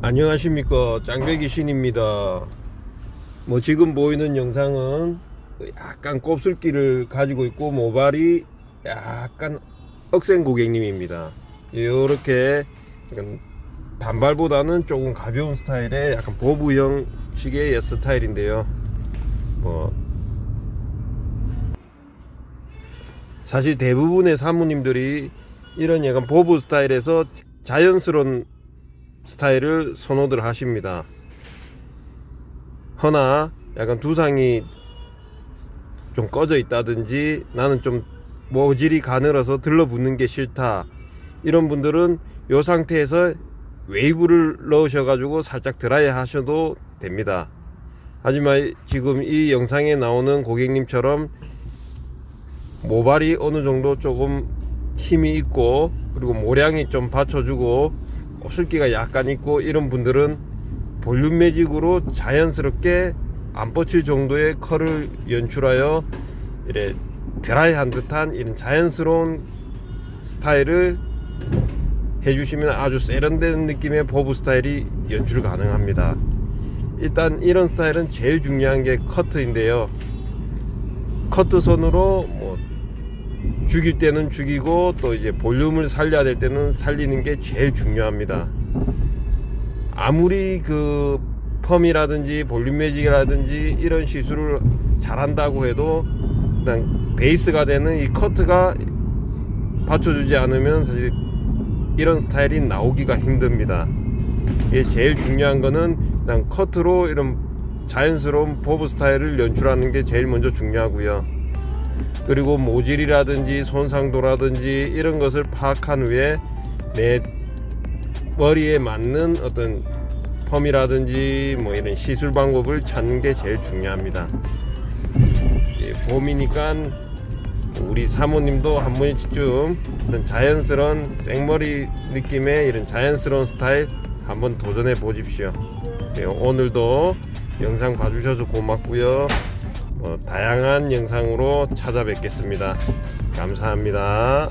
안녕하십니까. 짱배기 신입니다. 뭐 지금 보이는 영상은 약간 곱슬기를 가지고 있고 모발이 약간 억센 고객님입니다. 이렇게 단발보다는 조금 가벼운 스타일의 약간 보부 형식의 스타일인데요. 뭐 사실 대부분의 사모님들이 이런 약간 보부 스타일에서 자연스러운 스타일을 선호들 하십니다. 허나 약간 두상이 좀 꺼져 있다든지 나는 좀 모질이 가늘어서 들러붙는 게 싫다. 이런 분들은 이 상태에서 웨이브를 넣으셔가지고 살짝 드라이 하셔도 됩니다. 하지만 지금 이 영상에 나오는 고객님처럼 모발이 어느 정도 조금 힘이 있고 그리고 모량이 좀 받쳐주고 곱슬기가 약간 있고 이런 분들은 볼륨 매직으로 자연스럽게 안 뻗칠 정도의 컬을 연출하여 이래 드라이한 듯한 이런 자연스러운 스타일을 해주시면 아주 세련된 느낌의 보브 스타일이 연출 가능합니다. 일단 이런 스타일은 제일 중요한 게 커트인데요. 커트 선으로 뭐 죽일 때는 죽이고 또 이제 볼륨을 살려야 될 때는 살리는 게 제일 중요합니다. 아무리 그 펌이라든지 볼륨 매직이라든지 이런 시술을 잘한다고 해도 일단 베이스가 되는 이 커트가 받쳐주지 않으면 사실 이런 스타일이 나오기가 힘듭니다. 이게 제일 중요한 거는 일단 커트로 이런 자연스러운 보브 스타일을 연출하는 게 제일 먼저 중요하고요. 그리고 모질이라든지 손상도라든지 이런 것을 파악한 후에 내 머리에 맞는 어떤 펌이라든지 뭐 이런 시술 방법을 찾는 게 제일 중요합니다. 예, 봄이니까 우리 사모님도 한 번쯤 이런 자연스러운 생머리 느낌의 이런 자연스러운 스타일 한번 도전해 보십시오. 예, 오늘도 영상 봐주셔서 고맙고요. 뭐 다양한 영상으로 찾아뵙겠습니다. 감사합니다.